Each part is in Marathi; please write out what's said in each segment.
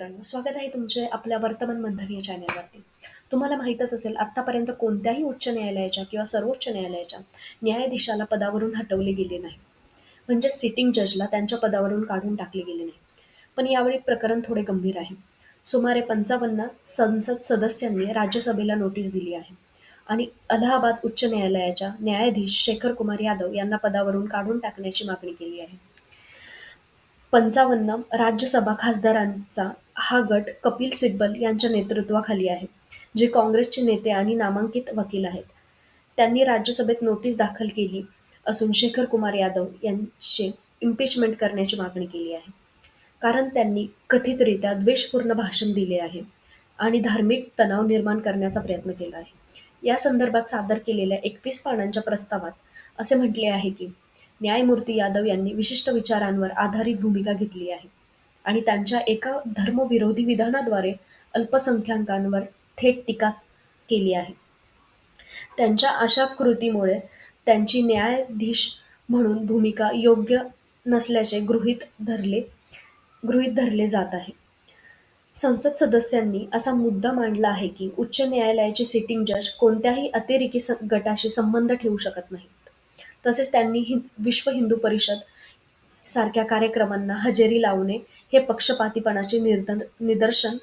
स्वागत आहे तुमचे आपल्या वर्तमान बंधन या चॅनलवरती. तुम्हाला माहीतच असेल आत्तापर्यंत कोणत्याही उच्च न्यायालयाच्या किंवा सर्वोच्च न्यायालयाच्या न्यायाधीशाला पदावरून हटवले गेले नाही. म्हणजे सिटिंग जजला त्यांच्या पदावरून काढून टाकले गेले नाही. पण यावेळी प्रकरण थोडे गंभीर आहे. सुमारे पंचावन्न संसद सदस्यांनी राज्यसभेला नोटीस दिली आहे आणि अलाहाबाद उच्च न्यायालयाच्या न्यायाधीश शेखर कुमार यादव यांना पदावरून काढून टाकण्याची मागणी केली आहे. पंचावन्न राज्यसभा खासदारांचा हा गट कपिल सिब्बल यांच्या नेतृत्वाखाली आहे, जे काँग्रेसचे नेते आणि नामांकित वकील आहेत. त्यांनी राज्यसभेत नोटीस दाखल केली असून शेखर कुमार यादव यांचे इम्पीचमेंट करण्याची मागणी केली आहे. कारण त्यांनी कथितरित्या द्वेषपूर्ण भाषण दिले आहे आणि धार्मिक तणाव निर्माण करण्याचा प्रयत्न केला आहे. या संदर्भात सादर केलेल्या एकवीस पानांच्या प्रस्तावात असे म्हटले आहे की, न्यायमूर्ती यादव यांनी विशिष्ट विचारांवर आधारित भूमिका घेतली आहे आणि त्यांच्या एका धर्मविरोधी विधानाद्वारे अल्पसंख्याकांवर थेट टीका केली आहे. त्यांच्या अशा कृतीमुळे त्यांची न्यायाधीश म्हणून भूमिका योग्य नसल्याचे गृहीत धरले जात आहे. संसद सदस्यांनी असा मुद्दा मांडला आहे की उच्च न्यायालयाचे सिटिंग जज कोणत्याही अतिरेकी गटाशी संबंध ठेवू शकत नाहीत. तसेच त्यांनी विश्व हिंदू परिषद सारख्या कार्यक्रमांना हजेरी लावणे हे पक्षपातीपणाचे निदर्शन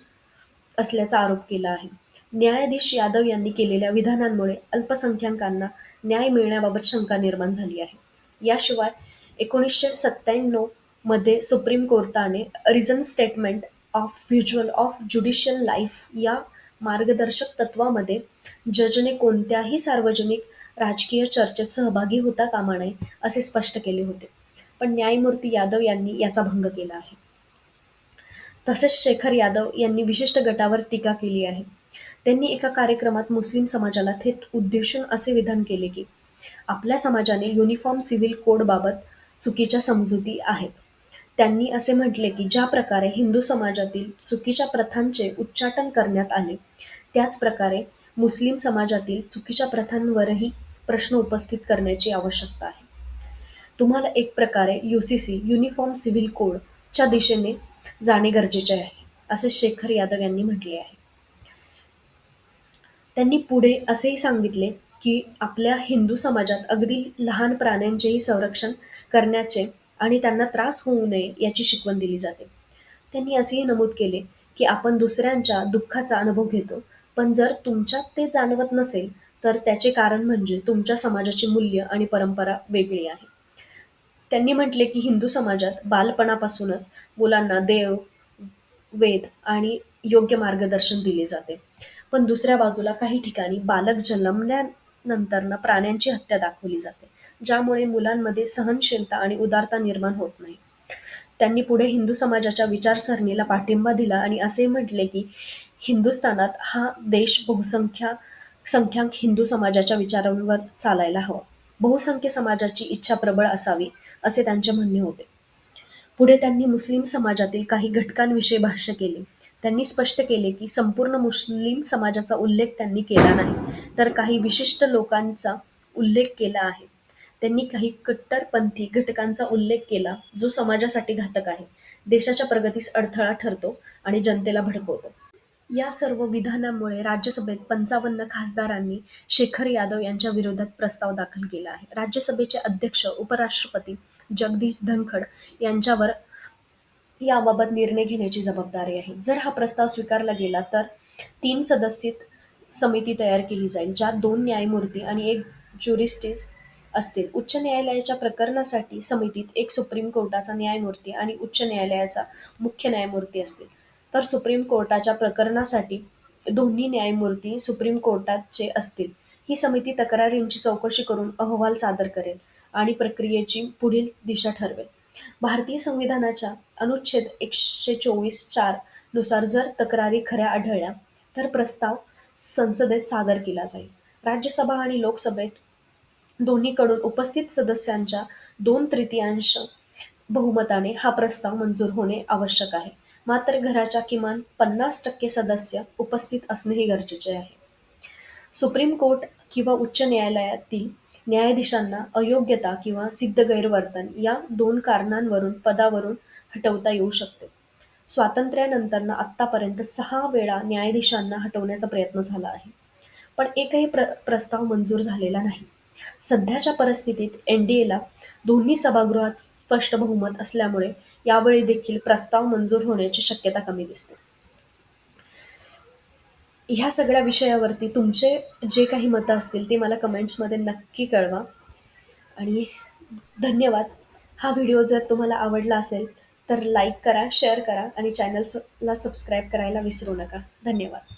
असल्याचा आरोप केला आहे. न्यायाधीश यादव यांनी केलेल्या विधानांमुळे अल्पसंख्याकांना न्याय मिळण्याबाबत शंका निर्माण झाली आहे. याशिवाय एकोणीसशे सत्त्याण्णवमध्ये सुप्रीम कोर्टाने reason statement of visual of judicial life या मार्गदर्शक तत्त्वामध्ये जजने कोणत्याही सार्वजनिक राजकीय चर्चेत सहभागी होता कामा नये असे स्पष्ट केले होते, पण न्यायमूर्ती यादव यांनी याचा भंग केला आहे. तसेच शेखर यादव यांनी विशिष्ट गटावर टीका केली आहे. त्यांनी एका कार्यक्रमात मुस्लिम समाजाला थेट उद्देशून असे विधान केले की, आपल्या समाजाने युनिफॉर्म सिव्हिल कोडबाबत चुकीच्या समजुती आहेत. त्यांनी असे म्हटले की ज्या प्रकारे हिंदू समाजातील चुकीच्या प्रथांचे उच्चाटन करण्यात आले, त्याच प्रकारे मुस्लिम समाजातील चुकीच्या प्रथांवरही प्रश्न उपस्थित करण्याची आवश्यकता आहे. तुम्हाला एक प्रकारे यूसीसी युनिफॉर्म सिव्हिल कोड च्या दिशेने जाणे गरजेचे आहे, असे शेखर यादव यांनी म्हटले आहे. त्यांनी पुढे असेही सांगितले की आपल्या हिंदू समाजात अगदी लहान प्राण्यांचेही संरक्षण करण्याचे आणि त्यांना त्रास होऊ नये याची शिकवण दिली जाते. त्यांनी असेही नमूद केले की आपण दुसऱ्यांच्या दुःखाचा अनुभव घेतो, पण जर तुमच्यात ते जाणवत नसेल तर त्याचे कारण म्हणजे तुमच्या समाजाची मूल्य आणि परंपरा वेगळी आहे. त्यांनी म्हटले की हिंदू समाजात बालपणापासूनच मुलांना देव, वेद आणि योग्य मार्गदर्शन दिले जाते, पण दुसऱ्या बाजूला काही ठिकाणी बालक जन्मल्यानंतर प्राण्यांची हत्या दाखवली जाते, ज्यामुळे मुलांमध्ये सहनशीलता आणि उदारता निर्माण होत नाही. त्यांनी पुढे हिंदू समाजाच्या विचारसरणीला पाठिंबा दिला आणि असे म्हटले की हिंदुस्थानात हा देश बहुसंख्या संख्यांक हिंदू समाजाच्या विचारांवर चालायला हवा. बहुसंख्य समाजाची इच्छा प्रबळ असावी, असे त्यांचे म्हणणे होते. पुढे त्यांनी मुस्लिम समाजातील काही घटकांविषयी भाष्य केले. त्यांनी स्पष्ट केले की संपूर्ण मुस्लिम समाजाचा उल्लेख त्यांनी केला नाही, तर काही विशिष्ट लोकांचा उल्लेख केला आहे. त्यांनी काही कट्टरपंथी घटकांचा उल्लेख केला जो समाजासाठी घातक आहे, देशाच्या प्रगतीस अडथळा ठरतो आणि जनतेला भडकवतो. या सर्व विधानांमुळे राज्यसभेत पंचावन्न खासदारांनी शेखर यादव यांच्या विरोधात प्रस्ताव दाखल केला आहे. राज्यसभेचे अध्यक्ष उपराष्ट्रपती जगदीश धनखड यांच्यावर याबाबत निर्णय घेण्याची जबाबदारी आहे. जर हा प्रस्ताव स्वीकारला गेला तर तीन सदस्यित समिती तयार केली जाईल, ज्यात दोन न्यायमूर्ती आणि एक ज्युरिस्टिस असतील. उच्च न्यायालयाच्या प्रकरणासाठी समितीत एक सुप्रीम कोर्टाचा न्यायमूर्ती आणि उच्च न्यायालयाचा मुख्य न्यायमूर्ती असतील, तर सुप्रीम कोर्टाच्या प्रकरणासाठी दोन्ही न्यायमूर्ती सुप्रीम कोर्टाचे असतील. ही समिती तक्रारींची चौकशी करून अहवाल सादर करेल आणि प्रक्रियेची पुढील दिशा ठरवेल. भारतीय संविधानाच्या अनुच्छेद एकशे चोवीस चारनुसार जर तक्रारी खऱ्या आढळल्या तर प्रस्ताव संसदेत सादर केला जाईल. राज्यसभा आणि लोकसभेत दोन्हीकडून उपस्थित सदस्यांच्या दोन तृतीयांश बहुमताने हा प्रस्ताव मंजूर होणे आवश्यक आहे, मात्र घराच्या किमान पन्नास टक्के सदस्य उपस्थित असणेही गरजेचे आहे. सुप्रीम कोर्ट किंवा उच्च न्यायालयातील न्यायाधीशांना अयोग्यता किंवा सिद्ध गैरवर्तन या दोन कारणांवरून पदावरून हटवता येऊ शकते. स्वातंत्र्यानंतरनं आत्तापर्यंत सहा वेळा न्यायाधीशांना हटवण्याचा प्रयत्न झाला आहे. पण एकही प्र प्रस्ताव मंजूर झालेला नाही. सध्याच्या परिस्थितीत एन डी एला दोन्ही सभागृहात स्पष्ट बहुमत असल्यामुळे यावेळी देखील प्रस्ताव मंजूर होण्याची शक्यता कमी दिसते. ह्या सगळ्या विषयावरती तुमचे जे काही मतं असतील ते मला कमेंट्समध्ये नक्की कळवा. आणि धन्यवाद. हा व्हिडिओ जर तुम्हाला आवडला असेल तर लाईक करा शेअर करा आणि चॅनल्सला सबस्क्राईब करायला विसरू नका. धन्यवाद.